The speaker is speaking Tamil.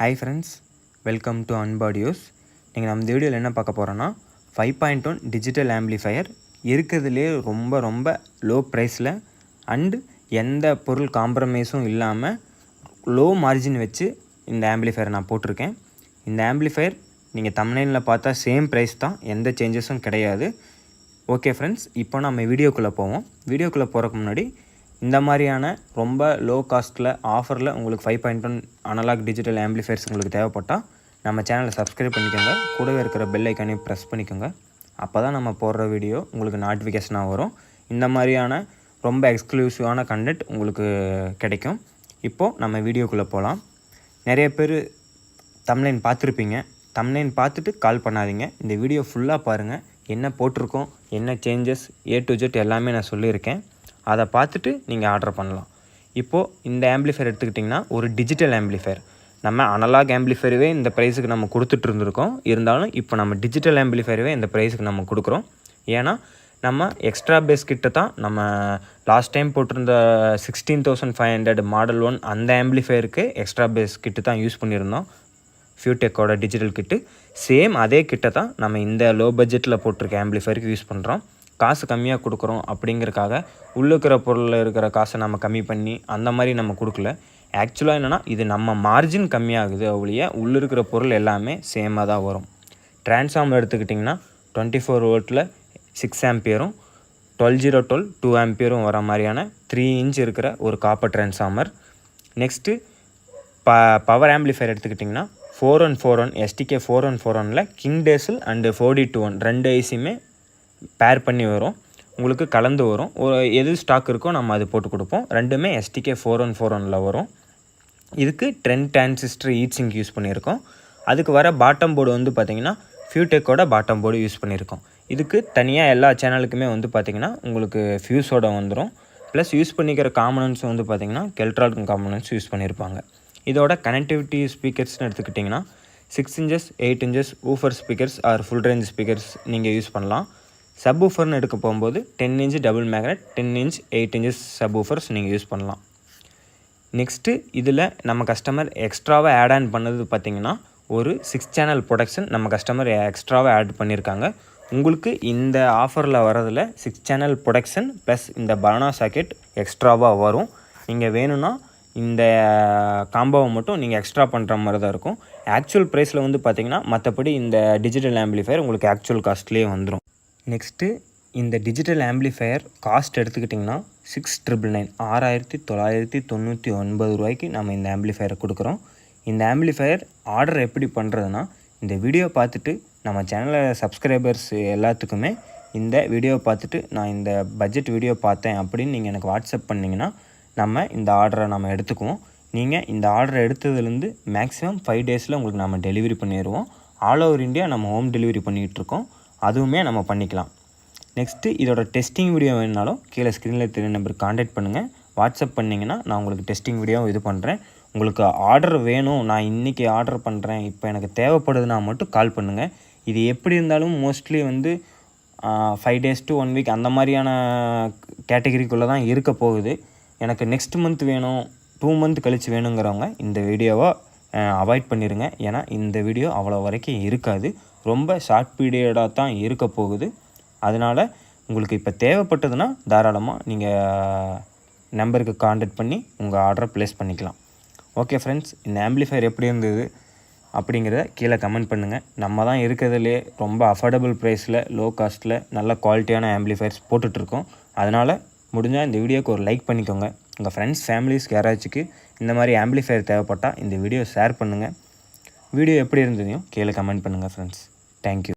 ஹாய் ஃப்ரெண்ட்ஸ் வெல்கம் டு அன்பாடியோஸ் நீங்கள் நம்ம இந்த வீடியோவில் என்ன பார்க்க போகிறோன்னா five point one digital amplifier இருக்கிறதுலே ரொம்ப ரொம்ப லோ ப்ரைஸில் அண்டு எந்த பொருள் காம்ப்ரமைஸும் இல்லாமல் லோ மார்ஜின் வச்சு இந்த ஆம்பிளிஃபையர் நான் போட்டிருக்கேன். இந்த ஆம்ப்ளிஃபையர் நீங்கள் தமிழ்நிலையில் பார்த்தா சேம் ப்ரைஸ் தான் எந்த சேஞ்சஸும் கிடையாது. ஓகே ஃப்ரெண்ட்ஸ் இப்போ நம்ம வீடியோக்குள்ளே போவோம். வீடியோக்குள்ளே போகிறதுக்கு முன்னாடி இந்த மாதிரியான ரொம்ப லோ காஸ்ட்டில் ஆஃபரில் உங்களுக்கு five point one analog digital amplifiers உங்களுக்கு தேவைப்பட்டால் நம்ம சேனலை சப்ஸ்கிரைப் பண்ணிக்கோங்க. கூடவே இருக்கிற பெல் ஐக்கானையும் ப்ரெஸ் பண்ணிக்கோங்க. அப்போ தான் நம்ம போடுற வீடியோ உங்களுக்கு நோட்டிஃபிகேஷனாக வரும். இந்த மாதிரியான ரொம்ப எக்ஸ்க்ளூசிவான கண்டென்ட் உங்களுக்கு கிடைக்கும். இப்போது நம்ம வீடியோக்குள்ளே போகலாம் நிறைய பேர் தம்லைன் பார்த்துருப்பீங்க. தம்லைன் பார்த்துட்டு கால் பண்ணாதீங்க. இந்த வீடியோ ஃபுல்லாக பாருங்கள் என்ன போட்டிருக்கோம் என்ன சேஞ்சஸ் ஏ டு ஜெட் எல்லாமே நான் சொல்லியிருக்கேன். அதை பார்த்துட்டு நீங்கள் ஆர்டர் பண்ணலாம். இப்போது இந்த ஆம்பிளிஃபையர் எடுத்துக்கிட்டிங்கன்னா ஒரு டிஜிட்டல் ஆம்பிளிஃபையர் நம்ம அனலாக் ஆம்பிளிஃபையரவே இந்த ப்ரைஸுக்கு நம்ம கொடுத்துட்டு இருந்திருக்கோம். இருந்தாலும் இப்போ நம்ம டிஜிட்டல் ஆம்பிளிஃபையரவே இந்த ப்ரைஸுக்கு நம்ம கொடுக்குறோம். ஏன்னா நம்ம எக்ஸ்ட்ரா பேஸ் கிட்ட தான் நம்ம லாஸ்ட் டைம் போட்டிருந்த sixteen thousand five hundred model one அந்த ஆம்பிளிஃபையருக்கு எக்ஸ்ட்ரா பேஸ் கிட்டு தான் யூஸ் பண்ணியிருந்தோம். ஃபியூடெக்கோட டிஜிட்டல் கிட்டு சேம் அதே கிட்ட தான் நம்ம இந்த லோ பட்ஜெட்டில் போட்டிருக்க ஆம்பிளிஃபையருக்கு யூஸ் பண்ணுறோம் காசு கம்மியாக கொடுக்குறோம் அப்படிங்கிறக்காக உள்ளுக்கிற பொருளில் இருக்கிற காசை நம்ம கம்மி பண்ணி அந்த மாதிரி நம்ம கொடுக்கல. ஆக்சுவலாக என்னென்னா இது நம்ம மார்ஜின் கம்மியாகுது ஒழிய உள்ளே இருக்கிற பொருள் எல்லாமே சேமாக தான் வரும். டிரான்ஸ்ஃபார்மர் எடுத்துக்கிட்டிங்கன்னா டுவெண்ட்டி ஃபோர் வோல்ட்டில் சிக்ஸ் ஆம்பியரும் டுவெல் ஜீரோ டுவெல் டூ ஆம்பியரும் வர மாதிரியான த்ரீ இன்ச் இருக்கிற ஒரு காப்பர் ட்ரான்ஸ்ஃபார்மர் நெக்ஸ்ட்டு ப பவர் ஆம்பிளிஃபையர் எடுத்துக்கிட்டிங்கன்னா four one four one STK four one four ஒனில் கிங் டேசல் அண்டு ஃபோர்டி டூ ஒன் ரெண்டு ஐசியுமே பேர் பண்ணி வரும். உங்களுக்கு கலந்து வரும். ஒரு எது ஸ்டாக் இருக்கோ நம்ம அது போட்டு கொடுப்போம். ரெண்டுமே எஸ்டிகே ஃபோர் ஒன் ஃபோர் ஒனில் வரும். இதுக்கு ட்ரெண்ட் டிரான்சிஸ்டர் ஈட் யூஸ் பண்ணியிருக்கோம். அதுக்கு வர பாட்டம் போர்டு வந்து பார்த்திங்கன்னா ஃபியூடெக்கோட பாட்டம் போர்டு யூஸ் பண்ணியிருக்கோம். இதுக்கு தனியாக எல்லா சேனலுக்குமே வந்து பார்த்திங்கன்னா உங்களுக்கு ஃபியூஸோட வந்துடும் ப்ளஸ் யூஸ் பண்ணிக்கிற காம்பனன்ஸ் வந்து பார்த்திங்கன்னா கெல்ட்ரால் காம்பனன்ஸ் யூஸ் பண்ணியிருப்பாங்க. இதோட கனெக்டிவிட்டி ஸ்பீக்கர்ஸ்னு எடுத்துக்கிட்டிங்கன்னா six inches eight inches woofer speakers are full range speakers நீங்கள் யூஸ் பண்ணலாம். சப்வூஃபர்னு எடுக்க போகும்போது ten inch double magnet ten inch eight inches subwoofers நீங்கள் யூஸ் பண்ணலாம். நெக்ஸ்ட்டு இதில் நம்ம கஸ்டமர் எக்ஸ்ட்ராவாக ஆட் ஆன் பண்ணது பார்த்திங்கன்னா ஒரு சிக்ஸ் சேனல் ப்ரொடக்ஷன் நம்ம கஸ்டமர் எக்ஸ்ட்ராவாக ஆட் பண்ணியிருக்காங்க உங்களுக்கு இந்த ஆஃபரில் வரதில் சிக்ஸ் சேனல் ப்ரொடக்ஷன் ப்ளஸ் இந்த பனானா சாக்கெட் எக்ஸ்ட்ராவாக வரும். நீங்கள் வேணும்னா இந்த காம்போவை மட்டும் நீங்கள் எக்ஸ்ட்ரா பண்ணுற மாதிரி தான் இருக்கும். ஆக்சுவல் ப்ரைஸில் வந்து பார்த்திங்கன்னா மற்றபடி இந்த டிஜிட்டல் ஆம்பிளிஃபையர் உங்களுக்கு ஆக்சுவல் காஸ்ட்லேயே வந்துடும் நெக்ஸ்ட்டு இந்த டிஜிட்டல் ஆம்பிளிஃபையர் காஸ்ட் எடுத்துக்கிட்டிங்கன்னா சிக்ஸ் ட்ரிபிள் நைன் ஆறாயிரத்தி தொள்ளாயிரத்தி தொண்ணூற்றி ஒன்பது ரூபாய்க்கு நம்ம இந்த ஆம்பிளிஃபையரை கொடுக்குறோம். இந்த ஆம்பிளிஃபையர் ஆர்டர் எப்படி பண்ணுறதுனா இந்த வீடியோ பார்த்துட்டு நம்ம சேனலில் சப்ஸ்கிரைபர்ஸ் எல்லாத்துக்குமே இந்த வீடியோ பார்த்துட்டு நான் இந்த பட்ஜெட் வீடியோ பார்த்தேன் அப்படின்னு நீங்கள் எனக்கு வாட்ஸ்அப் பண்ணிங்கன்னா நம்ம இந்த ஆர்டரை நம்ம எடுத்துக்குவோம். நீங்கள் இந்த ஆர்டரை எடுத்ததுலேருந்து மேக்ஸிமம் ஃபைவ் டேஸில் உங்களுக்கு நம்ம டெலிவரி பண்ணிடுவோம். ஆல் ஓவர் இந்தியா நம்ம ஹோம் டெலிவரி பண்ணிகிட்ருக்கோம் அதுவுமே நம்ம பண்ணிக்கலாம். நெக்ஸ்ட்டு இதோட டெஸ்டிங் வீடியோ வேணுனாலும் கீழே ஸ்க்ரீனில் தெரிய நம்பர் காண்டாக்ட் பண்ணுங்கள் வாட்ஸ்அப் பண்ணிங்கன்னா நான் உங்களுக்கு டெஸ்டிங் வீடியோ இது பண்ணுறேன் உங்களுக்கு ஆர்டர் வேணும் நான் இன்றைக்கி ஆர்டர் பண்ணுறேன் இப்போ எனக்கு தேவைப்படுதுன்னா மட்டும் கால் பண்ணுங்கள் இது எப்படி இருந்தாலும் மோஸ்ட்லி வந்து five days to one week அந்த மாதிரியான கேட்டகரிக்குள்ளே தான் இருக்க போகுது. எனக்கு நெக்ஸ்ட் மந்த் வேணும் டூ மந்த் கழித்து வேணுங்கிறவங்க இந்த வீடியோவை அவாய்ட் பண்ணிடுங்க ஏன்னா இந்த வீடியோ அவ்வளோ வரைக்கும் இருக்காது. ரொம்ப ஷார்ட் பீரியடாக தான் இருக்க போகுது. அதனால் உங்களுக்கு இப்போ தேவைப்பட்டதுன்னா தாராளமாக நீங்கள் நம்பருக்கு காண்டக்ட் பண்ணி உங்கள் ஆர்டரை ப்ளேஸ் பண்ணிக்கலாம். ஓகே ஃப்ரெண்ட்ஸ் இந்த ஆம்பிளிஃபையர் எப்படி இருந்தது அப்படிங்கிறத கீழே கமெண்ட் பண்ணுங்கள் நம்ம தான் இருக்கிறதுலே ரொம்ப அஃபோர்டபுள் ப்ரைஸில் லோ காஸ்ட்டில் நல்ல குவாலிட்டியான ஆம்பிளிஃபையர்ஸ் போட்டுட்ருக்கோம். அதனால் முடிஞ்சால் இந்த வீடியோக்கு ஒரு லைக் பண்ணிக்கோங்க. உங்கள் ஃப்ரெண்ட்ஸ் ஃபேமிலிஸ் யாராச்சுக்கு இந்த மாதிரி ஆம்பிளிஃபையர் தேவைப்பட்டால் இந்த வீடியோ ஷேர் பண்ணுங்கள் வீடியோ எப்படி இருந்ததையும் கீழே கமெண்ட் பண்ணுங்கள் ஃப்ரெண்ட்ஸ் தேங்க்யூ